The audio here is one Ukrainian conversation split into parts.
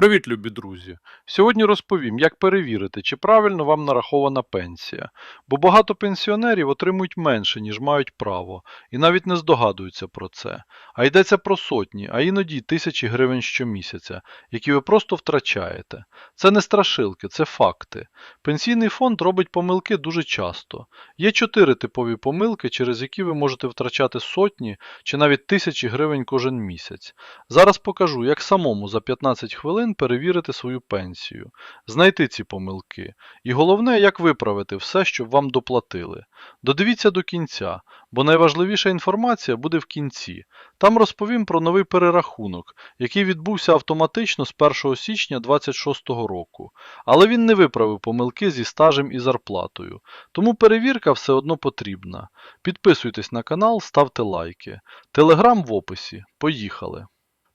Привіт, любі друзі! Сьогодні розповім, як перевірити, чи правильно вам нарахована пенсія, бо багато пенсіонерів отримують менше, ніж мають право, і навіть не здогадуються про це. А йдеться про сотні, а іноді тисячі гривень щомісяця, які ви просто втрачаєте. Це не страшилки, це факти. Пенсійний фонд робить помилки дуже часто. Є чотири типові помилки, через які ви можете втрачати сотні чи навіть тисячі гривень кожен місяць. Зараз покажу, як самому за 15 хвилин перевірити свою пенсію, знайти ці помилки. І головне, як виправити все, щоб вам доплатили. Додивіться до кінця, бо найважливіша інформація буде в кінці. Там розповім про новий перерахунок, який відбувся автоматично з 1 січня 2026 року. Але він не виправив помилки зі стажем і зарплатою. Тому перевірка все одно потрібна. Підписуйтесь на канал, ставте лайки. Телеграм в описі. Поїхали.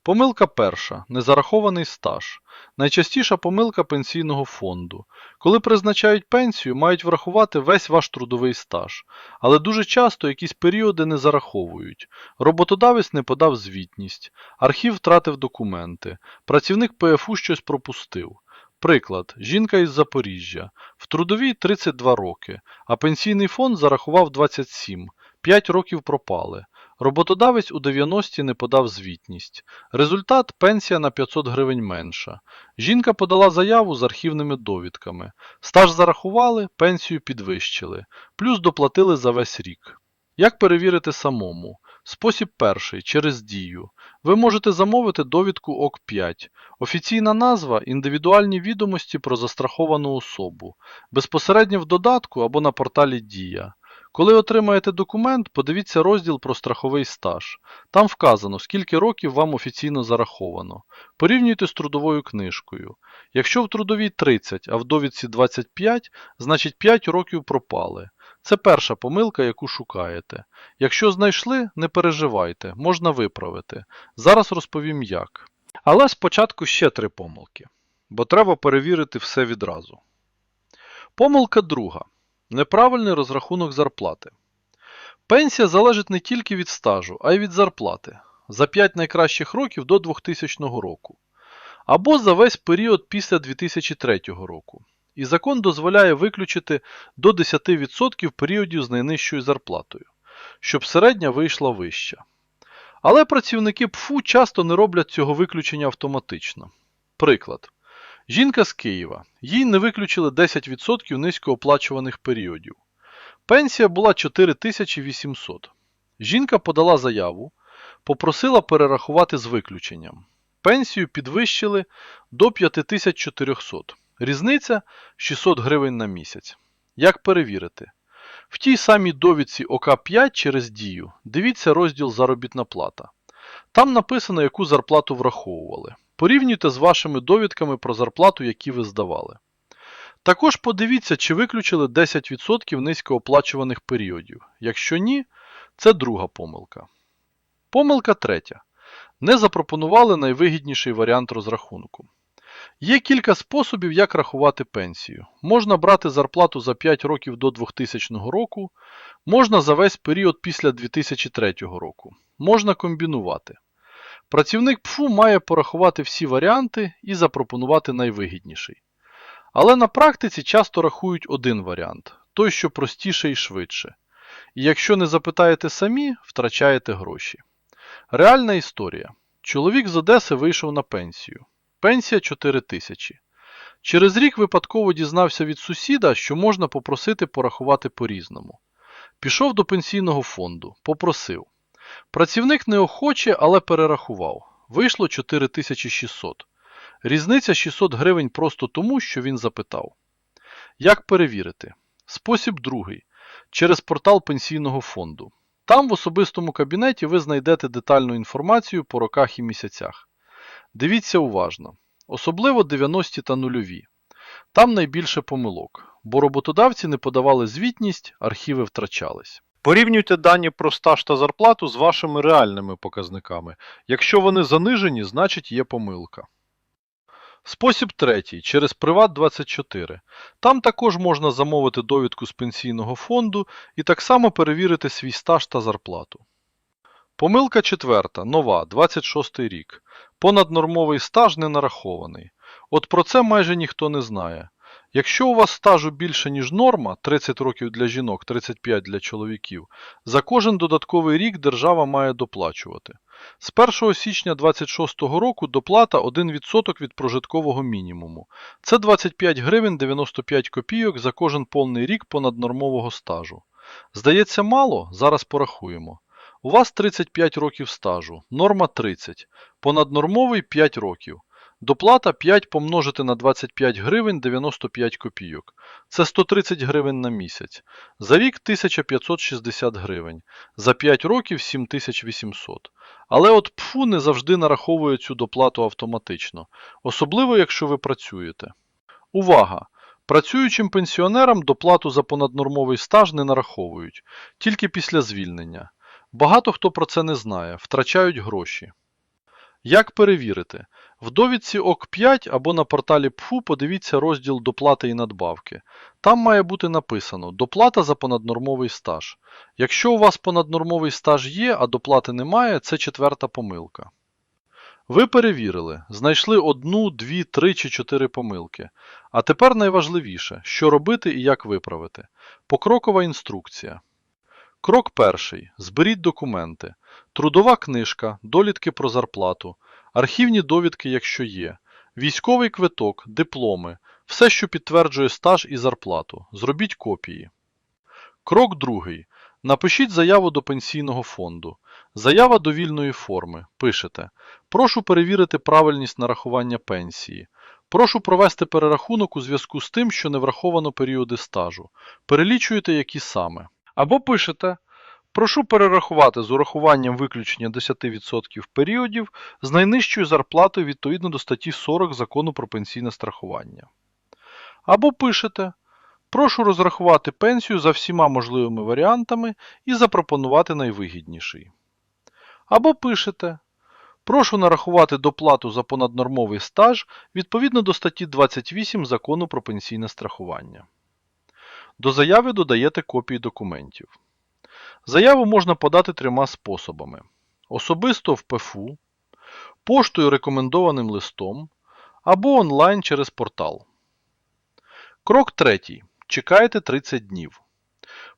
Помилка перша незарахований стаж. Найчастіша помилка пенсійного фонду. Коли призначають пенсію, мають врахувати весь ваш трудовий стаж, але дуже часто якісь періоди не зараховують. Роботодавець не подав звітність, архів втратив документи, працівник ПФУ щось пропустив. Приклад, жінка із Запоріжжя, в трудовій 32 роки, а пенсійний фонд зарахував 27, 5 років пропали. Роботодавець у 90-ті не подав звітність. Результат пенсія на 500 гривень менша. Жінка подала заяву з архівними довідками. Стаж зарахували, пенсію підвищили, плюс доплатили за весь рік. Як перевірити самому? Спосіб перший через дію. Ви можете замовити довідку ОК5. Офіційна назва індивідуальні відомості про застраховану особу. Безпосередньо в додатку або на порталі Дія. Коли отримаєте документ, подивіться розділ про страховий стаж. Там вказано, скільки років вам офіційно зараховано. Порівнюйте з трудовою книжкою. Якщо в трудовій 30, а в довідці 25, значить 5 років пропали. Це перша помилка, яку шукаєте. Якщо знайшли, не переживайте, можна виправити. Зараз розповім як. Але спочатку ще три помилки, бо треба перевірити все відразу. Помилка друга. Неправильний розрахунок зарплати. Пенсія залежить не тільки від стажу, а й від зарплати за 5 найкращих років до 2000 року, або за весь період після 2003 року. І закон дозволяє виключити до 10% періодів з найнижчою зарплатою, щоб середня вийшла вища. Але працівники ПФУ часто не роблять цього виключення автоматично. Приклад. Жінка з Києва. Їй не виключили 10% низькооплачуваних періодів. Пенсія була 4800. Жінка подала заяву, попросила перерахувати з виключенням. Пенсію підвищили до 5400. Різниця 600 гривень на місяць. Як перевірити? В тій самій довідці ОК5 через дію дивіться розділ Заробітна плата. Там написано, яку зарплату враховували. Порівнюйте з вашими довідками про зарплату, які ви здавали. Також подивіться, чи виключили 10% низькооплачуваних періодів. Якщо ні, це друга помилка. Помилка третя. Не запропонували найвигідніший варіант розрахунку. Є кілька способів, як рахувати пенсію. Можна брати зарплату за 5 років до 2000 року, можна за весь період після 2003 року. Можна комбінувати. Працівник ПФУ має порахувати всі варіанти і запропонувати найвигідніший. Але на практиці часто рахують один варіант той, що простіше і швидше. І якщо не запитаєте самі, втрачаєте гроші. Реальна історія. Чоловік з Одеси вийшов на пенсію. Пенсія 4 тисячі. Через рік випадково дізнався від сусіда, що можна попросити порахувати по-різному. Пішов до пенсійного фонду, попросив. Працівник неохоче, але перерахував. Вийшло 4600. Різниця 600 гривень просто тому, що він запитав. Як перевірити? Спосіб другий. Через портал пенсійного фонду. Там в особистому кабінеті ви знайдете детальну інформацію по роках і місяцях. Дивіться уважно. Особливо 90-ті та нульові. Там найбільше помилок, бо роботодавці не подавали звітність, архіви втрачались. Порівнюйте дані про стаж та зарплату з вашими реальними показниками. Якщо вони занижені, значить є помилка. Спосіб третій через Приват24. Там також можна замовити довідку з пенсійного фонду і так само перевірити свій стаж та зарплату. Помилка четверта, нова, 26 рік. Понаднормовий стаж не нарахований. От про це майже ніхто не знає. Якщо у вас стажу більше, ніж норма 30 років для жінок, 35 для чоловіків, за кожен додатковий рік держава має доплачувати. З 1 січня 2026 року доплата 1% від прожиткового мінімуму. Це 25 гривень 95 копійок за кожен повний рік понаднормового стажу. Здається, мало? Зараз порахуємо. У вас 35 років стажу, норма 30, понаднормовий 5 років. Доплата 5 помножити на 25 гривень 95 копійок. Це 130 гривень на місяць. За рік 1560 гривень. За 5 років 7800. Але от ПФУ не завжди нараховує цю доплату автоматично, особливо якщо ви працюєте. Увага! Працюючим пенсіонерам доплату за понаднормовий стаж не нараховують, тільки після звільнення. Багато хто про це не знає, втрачають гроші. Як перевірити? В довідці ОК5 або на порталі ПФУ подивіться розділ доплати і надбавки. Там має бути написано доплата за понаднормовий стаж. Якщо у вас понаднормовий стаж є, а доплати немає, це четверта помилка. Ви перевірили, знайшли одну, дві, три чи чотири помилки. А тепер найважливіше, що робити і як виправити. Покрокова інструкція. Крок перший. Зберіть документи. Трудова книжка, долідки про зарплату, архівні довідки, якщо є, військовий квиток, дипломи, все, що підтверджує стаж і зарплату. Зробіть копії. Крок другий. Напишіть заяву до пенсійного фонду. Заява довільної форми. Пишете. Прошу перевірити правильність нарахування пенсії. Прошу провести перерахунок у зв'язку з тим, що не враховано періоди стажу. Перелічуєте, які саме. Або пишете. Прошу перерахувати з урахуванням виключення 10% періодів з найнижчою зарплатою відповідно до статті 40 Закону про пенсійне страхування. Або пишете. Прошу розрахувати пенсію за всіма можливими варіантами і запропонувати найвигідніший. Або пишете. Прошу нарахувати доплату за понаднормовий стаж відповідно до статті 28 Закону про пенсійне страхування. До заяви додаєте копії документів. Заяву можна подати трьома способами: особисто в ПФУ, поштою рекомендованим листом або онлайн через портал. Крок третій. Чекаєте 30 днів.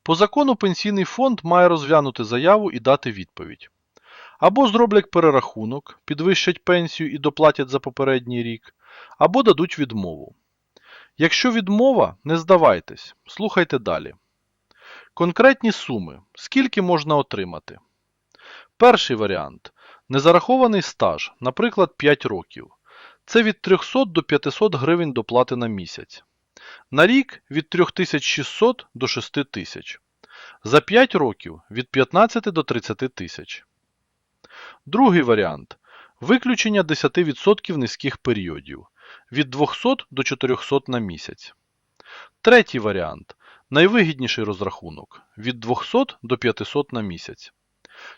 По закону Пенсійний фонд має розглянути заяву і дати відповідь. Або зроблять перерахунок, підвищать пенсію і доплатять за попередній рік, або дадуть відмову. Якщо відмова, не здавайтесь, слухайте далі. Конкретні суми. Скільки можна отримати? Перший варіант. Незарахований стаж, наприклад, 5 років. Це від 300 до 500 гривень доплати на місяць. На рік від 3600 до 6000. За 5 років від 15 до 30 тисяч. Другий варіант. Виключення 10% низьких періодів від 200 до 400 на місяць. Третій варіант. Найвигідніший розрахунок від 200 до 500 на місяць.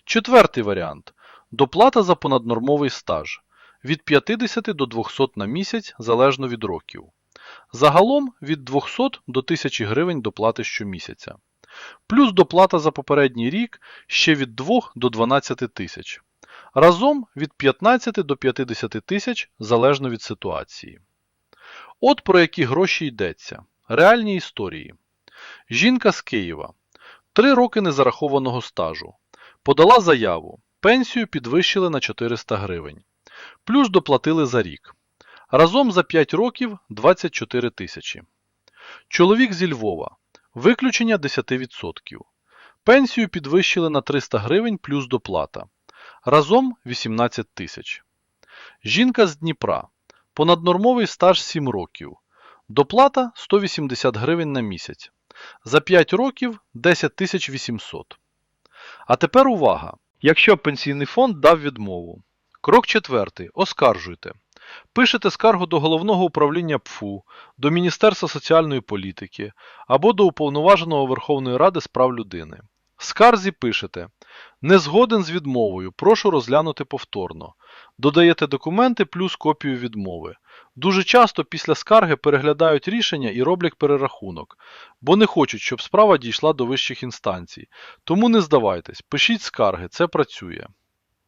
Четвертий варіант. Доплата за понаднормовий стаж від 50 до 200 на місяць залежно від років. Загалом від 200 до 1000 гривень доплати щомісяця. Плюс доплата за попередній рік ще від 2 до 12 тисяч. Разом від 15 до 50 тисяч залежно від ситуації. От про які гроші йдеться. Реальні історії. Жінка з Києва. Три роки незарахованого стажу. Подала заяву. Пенсію підвищили на 400 гривень. Плюс доплатили за рік. Разом за 5 років 24 тисячі. Чоловік зі Львова. Виключення 10%. Пенсію підвищили на 300 гривень плюс доплата. Разом 18 тисяч. Жінка з Дніпра. Понаднормовий стаж 7 років. Доплата 180 гривень на місяць. За 5 років 10 800. А тепер увага! Якщо пенсійний фонд дав відмову. Крок четвертий. Оскаржуйте. Пишете скаргу до Головного управління ПФУ, до Міністерства соціальної політики або до Уповноваженого Верховної Ради з прав людини. В скарзі пишете Не згоден з відмовою, прошу розглянути повторно. Додаєте документи плюс копію відмови. Дуже часто після скарги переглядають рішення і роблять перерахунок, бо не хочуть, щоб справа дійшла до вищих інстанцій. Тому не здавайтесь, пишіть скарги, це працює.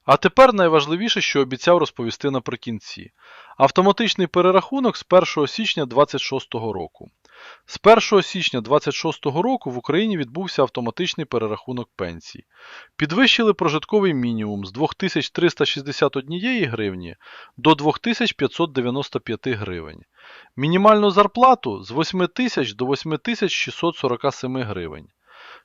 А тепер найважливіше, що обіцяв розповісти наприкінці. Автоматичний перерахунок з 1 січня 2026 року. З 1 січня 2026 року в Україні відбувся автоматичний перерахунок пенсій. Підвищили прожитковий мінімум з 2361 гривні до 2595 гривень. Мінімальну зарплату з 8000 до 8647 гривень.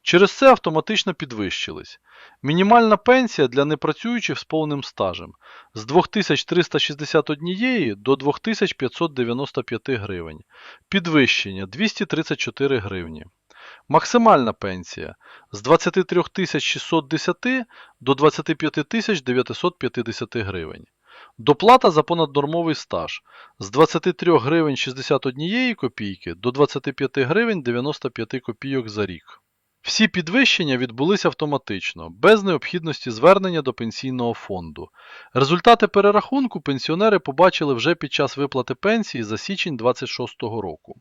Через це автоматично підвищились. Мінімальна пенсія для непрацюючих з повним стажем з 2361 до 2595 гривень. Підвищення 234 гривні. Максимальна пенсія з 23 610 до 25 950 гривень. Доплата за понаднормовий стаж з 23 гривень 61 копійки до 25 гривень 95 копійок за рік. Всі підвищення відбулися автоматично, без необхідності звернення до пенсійного фонду. Результати перерахунку пенсіонери побачили вже під час виплати пенсії за січень 26 року.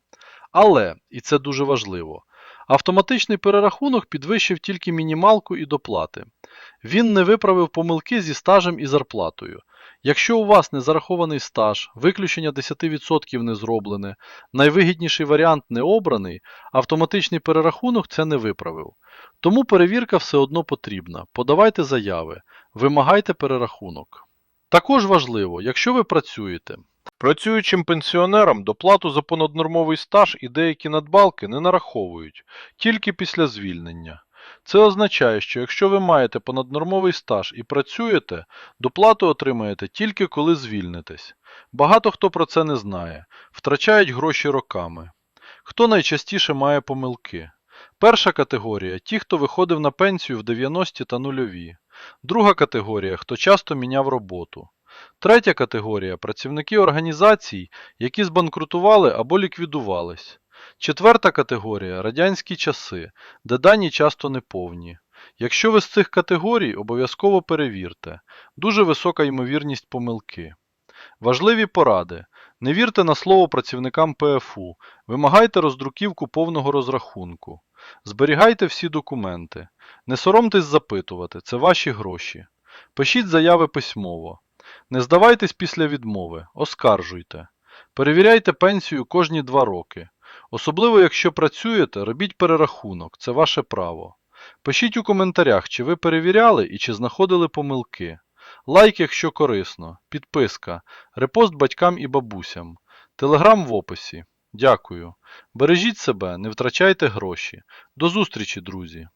Але, і це дуже важливо, автоматичний перерахунок підвищив тільки мінімалку і доплати. Він не виправив помилки зі стажем і зарплатою. Якщо у вас не зарахований стаж, виключення 10% не зроблене, найвигідніший варіант не обраний, автоматичний перерахунок це не виправив. Тому перевірка все одно потрібна. Подавайте заяви, вимагайте перерахунок. Також важливо, якщо ви працюєте. Працюючим пенсіонерам доплату за понаднормовий стаж і деякі надбавки не нараховують, тільки після звільнення. Це означає, що якщо ви маєте понаднормовий стаж і працюєте, доплату отримаєте тільки коли звільнитесь. Багато хто про це не знає, втрачають гроші роками. Хто найчастіше має помилки? Перша категорія ті, хто виходив на пенсію в 90-ті та нульові. Друга категорія хто часто міняв роботу. Третя категорія працівники організацій, які збанкрутували або ліквідувались. Четверта категорія радянські часи, де дані часто неповні. Якщо ви з цих категорій, обов'язково перевірте. Дуже висока ймовірність помилки. Важливі поради. Не вірте на слово працівникам ПФУ. Вимагайте роздруківку повного розрахунку. Зберігайте всі документи. Не соромтесь запитувати, це ваші гроші. Пишіть заяви письмово. Не здавайтесь після відмови, оскаржуйте. Перевіряйте пенсію кожні два роки. Особливо, якщо працюєте, робіть перерахунок, це ваше право. Пишіть у коментарях, чи ви перевіряли і чи знаходили помилки. Лайк, якщо корисно, підписка, репост батькам і бабусям. Телеграм в описі. Дякую. Бережіть себе, не втрачайте гроші. До зустрічі, друзі!